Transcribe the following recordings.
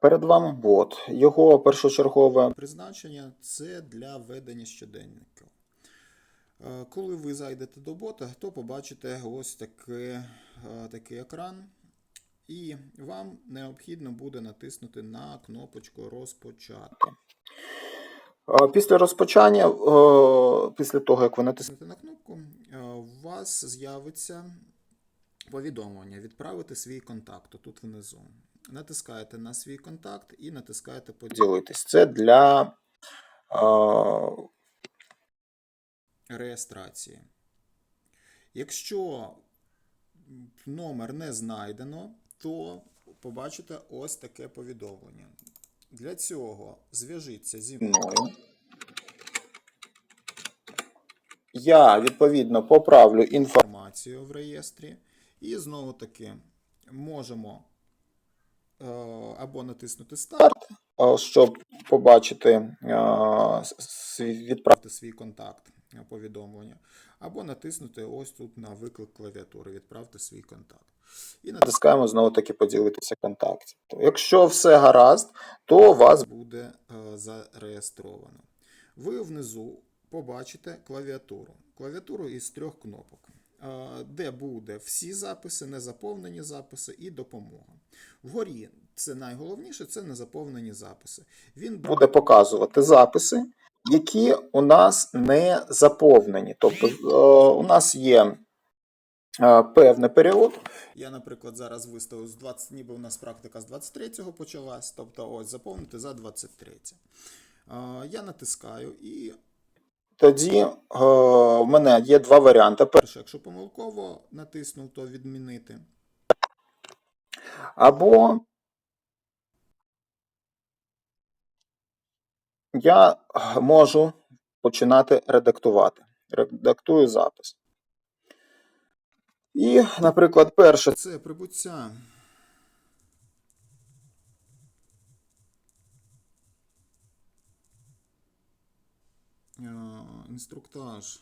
перед вами бот. Його першочергове призначення це для ведення щоденників. Е, Коли ви зайдете до бота, то побачите ось таке, е, такий екран, і вам необхідно буде натиснути на кнопочку Розпочати. Е, Після розпочання, після того, як ви натиснете на кнопку, у вас з'явиться повідомлення відправити свій контакт тут внизу. Натискаєте на свій контакт і натискаєте поділитись. Це для е, реєстрації. Якщо номер не знайдено, то побачите ось таке повідомлення. Для цього зв'яжіться зі мною. Я відповідно поправлю інформацію в реєстрі. І знову таки можемо або натиснути старт, е, щоб побачити, е, свій- відправити свій контакт е, повідомлення, або натиснути ось тут на виклик клавіатури, відправте свій контакт. І натискаємо знову таки поділитися контактів. Якщо все гаразд, то вас буде е, зареєстровано. Ви внизу побачите клавіатуру. Клавіатуру із трьох кнопок, е, де буде всі записи, незаповнені записи і допомога. Вгорі це найголовніше це незаповнені записи. Він буде показувати записи, які у нас не заповнені. Тобто е, у нас є е, певний період. Я, наприклад, зараз виставив з 20, ніби у нас практика з 23-го почалась, тобто ось заповнити за 23. Е, Я натискаю і. Тоді е, в мене є два варіанти. Перше, якщо помилково натиснув, то відмінити. Або я можу починати редактувати. Редактую запис. І, наприклад, перше це прибуття. Інструктаж.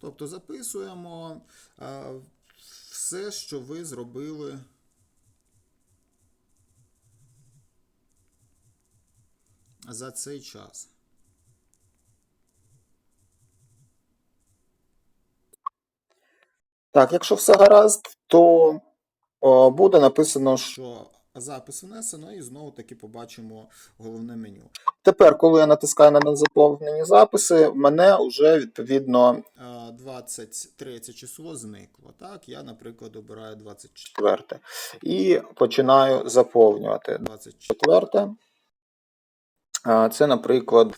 Тобто записуємо е, все, що ви зробили. За цей час. Так, якщо все гаразд, то о, буде написано, що запис внесено, і знову таки побачимо головне меню. Тепер, коли я натискаю на незаповнені записи, в мене вже відповідно е, 23 число зникло. Так, я, наприклад, обираю 24 і починаю заповнювати 24. А, Це, наприклад,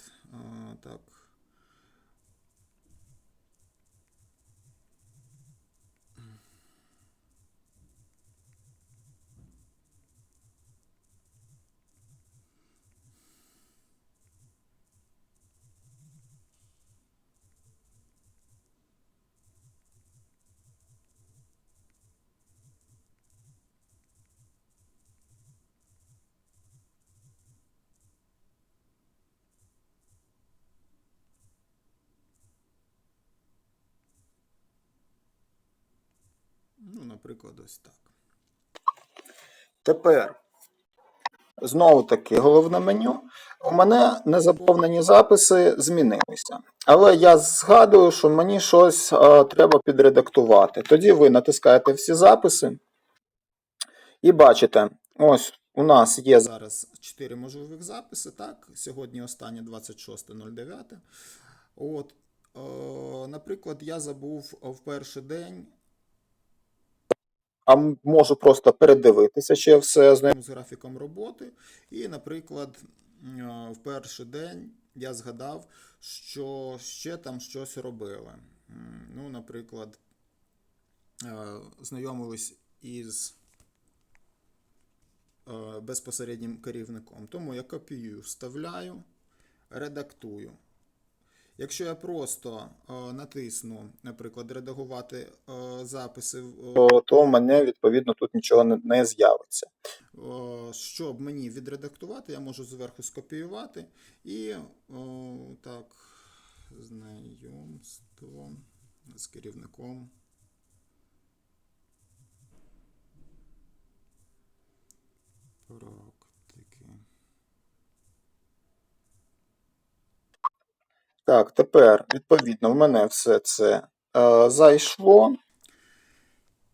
наприклад, ось так. Тепер, знову таки, головне меню. У мене незаповнені записи змінилися. Але я згадую, що мені щось е, треба підредактувати. Тоді ви натискаєте всі записи і бачите, ось у нас є зараз 4 можливих записи. Так, сьогодні останнє 26.09. От, е, наприклад, я забув в перший день а можу просто передивитися, я все знайому з графіком роботи. І, наприклад, в перший день я згадав, що ще там щось робили. Ну, наприклад, знайомились із безпосереднім керівником. Тому я копіюю, вставляю, редактую. Якщо я просто е, натисну, наприклад, редагувати е, записи, е, то в мене відповідно тут нічого не, не з'явиться. Е, щоб мені відредактувати, я можу зверху скопіювати і е, так, знайомство з керівником. Практики. Так, тепер, відповідно, в мене все це е, зайшло.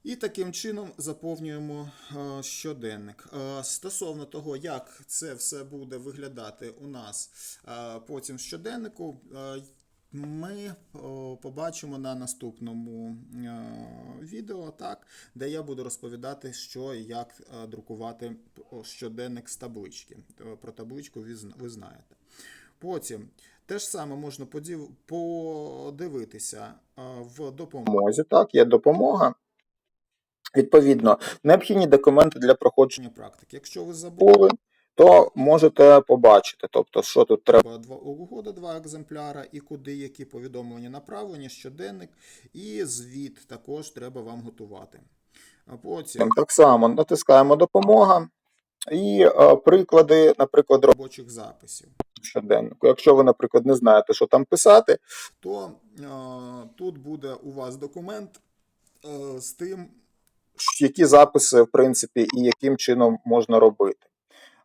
І таким чином заповнюємо е, щоденник. Е, Стосовно того, як це все буде виглядати у нас е, потім в щоденнику, е, ми о, побачимо на наступному е, відео, так, де я буду розповідати, що і як е, друкувати щоденник з таблички. Е, Про табличку ви знаєте. Потім те ж саме можна подів- подивитися в допомозі. Так, є допомога. Відповідно, необхідні документи для проходження практики. Якщо ви забули, то можете побачити, тобто, що тут треба два угода, два екземпляра, і куди які повідомлення направлені, щоденник, і звіт також треба вам готувати. Потім так само натискаємо допомога і е, приклади, наприклад, робочих записів щоденнику. Якщо ви, наприклад, не знаєте, що там писати, то е, тут буде у вас документ е, з тим, які записи, в принципі, і яким чином можна робити.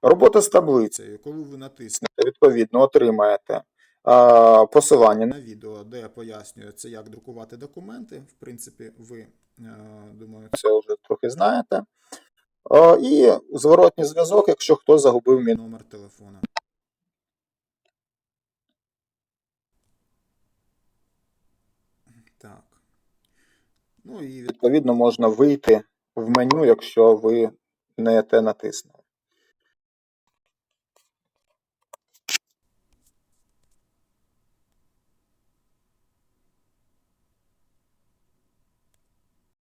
Робота з таблицею, коли ви натиснете, відповідно, отримаєте а, посилання на відео, де пояснюється, як друкувати документи. В принципі, ви, е, думаю, це вже трохи знаєте. І зворотній зв'язок, якщо хто загубив мій номер телефона. Так. Ну і відповідно можна вийти в меню, якщо ви не те натиснете.